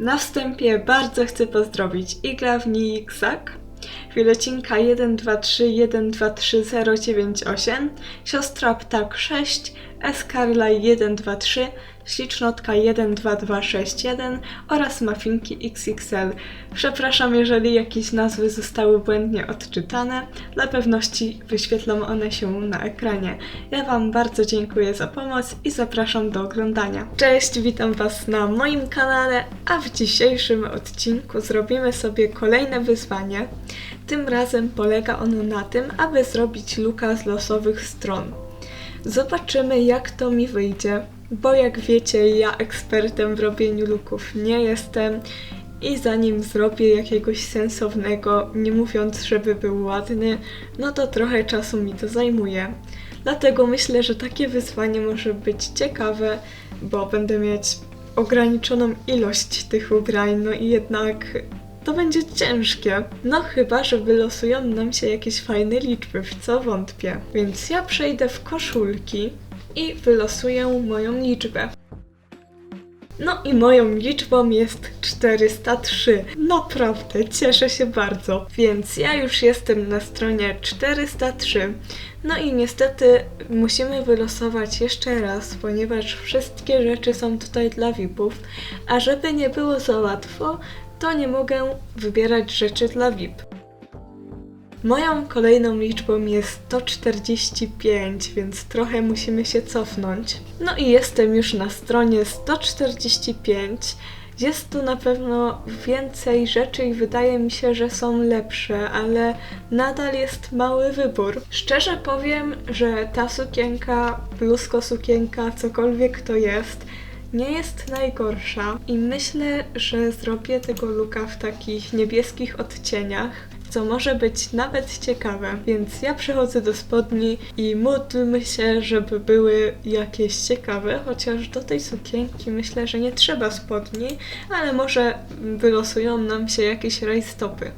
Na wstępie bardzo chcę pozdrowić Igla w Fiolecinka 12312398, siostra Ptak 6, Eskarla 123, Ślicznotka 12261 oraz Mafinki XXL. Przepraszam, jeżeli jakieś nazwy zostały błędnie odczytane. Dla pewności wyświetlą one się na ekranie. Ja Wam bardzo dziękuję za pomoc i zapraszam do oglądania. Cześć, witam Was na moim kanale, a w dzisiejszym odcinku zrobimy sobie kolejne wyzwanie. Tym razem polega ono na tym, aby zrobić luka z losowych stron. Zobaczymy, jak to mi wyjdzie, bo jak wiecie, ja ekspertem w robieniu luków nie jestem i zanim zrobię jakiegoś sensownego, nie mówiąc, żeby był ładny, no to trochę czasu mi to zajmuje. Dlatego myślę, że takie wyzwanie może być ciekawe, bo będę mieć ograniczoną ilość tych ubrań, no i jednak to będzie ciężkie. No chyba, że wylosują nam się jakieś fajne liczby, w co wątpię. Więc ja przejdę w koszulki i wylosuję moją liczbę. No i moją liczbą jest 403. Naprawdę, cieszę się bardzo. Więc ja już jestem na stronie 403. No i niestety musimy wylosować jeszcze raz, ponieważ wszystkie rzeczy są tutaj dla VIP-ów. A żeby nie było za łatwo, to nie mogę wybierać rzeczy dla VIP. Moją kolejną liczbą jest 145, więc trochę musimy się cofnąć. No i jestem już na stronie 145. Jest tu na pewno więcej rzeczy i wydaje mi się, że są lepsze, ale nadal jest mały wybór. Szczerze powiem, że ta sukienka, bluzko sukienka, cokolwiek to jest, nie jest najgorsza i myślę, że zrobię tego looka w takich niebieskich odcieniach, co może być nawet ciekawe. Więc ja przechodzę do spodni i módlmy się, żeby były jakieś ciekawe, chociaż do tej sukienki myślę, że nie trzeba spodni, ale może wylosują nam się jakieś rajstopy.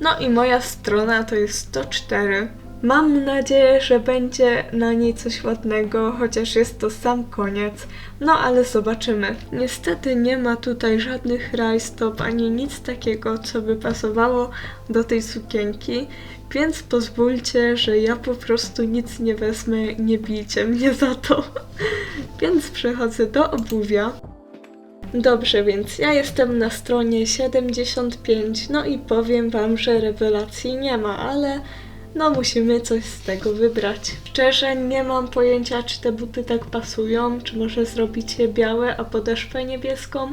No i moja strona to jest 104. Mam nadzieję, że będzie na niej coś ładnego, chociaż jest to sam koniec. No ale zobaczymy. Niestety nie ma tutaj żadnych rajstop ani nic takiego, co by pasowało do tej sukienki, więc pozwólcie, że ja po prostu nic nie wezmę, nie bijcie mnie za to. więc przechodzę do obuwia. Dobrze, więc ja jestem na stronie 75, no i powiem Wam, że rewelacji nie ma, ale no musimy coś z tego wybrać. Szczerze nie mam pojęcia, czy te buty tak pasują, czy może zrobić je białe, a podeszwę niebieską.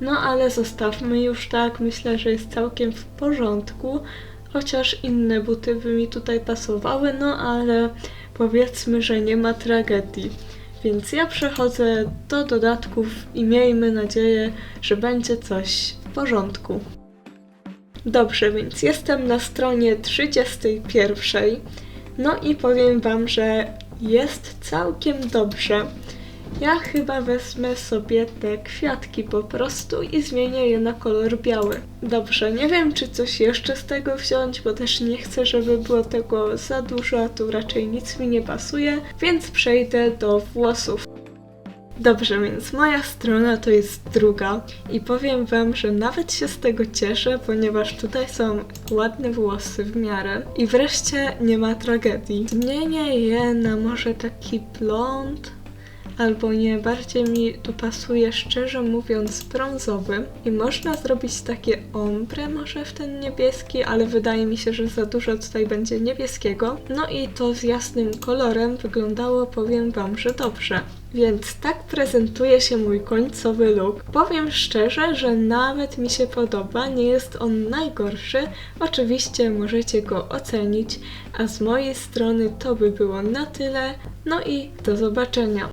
No ale zostawmy już tak, myślę, że jest całkiem w porządku. Chociaż inne buty by mi tutaj pasowały, no ale powiedzmy, że nie ma tragedii. Więc ja przechodzę do dodatków i miejmy nadzieję, że będzie coś w porządku. Dobrze, więc jestem na stronie 31. No i powiem Wam, że jest całkiem dobrze. Ja chyba wezmę sobie te kwiatki po prostu i zmienię je na kolor biały. Dobrze, nie wiem czy coś jeszcze z tego wziąć, bo też nie chcę, żeby było tego za dużo, a tu raczej nic mi nie pasuje, więc przejdę do włosów. Dobrze, więc moja strona to jest druga i powiem Wam, że nawet się z tego cieszę, ponieważ tutaj są ładne włosy w miarę i wreszcie nie ma tragedii. Zmienię je na może taki blond, albo nie, bardziej mi tu pasuje szczerze mówiąc brązowy i można zrobić takie ombre może w ten niebieski, ale wydaje mi się, że za dużo tutaj będzie niebieskiego. No i to z jasnym kolorem wyglądało, powiem Wam, że dobrze. Więc tak prezentuje się mój końcowy look. Powiem szczerze, że nawet mi się podoba, nie jest on najgorszy. Oczywiście możecie go ocenić, a z mojej strony to by było na tyle. No i do zobaczenia.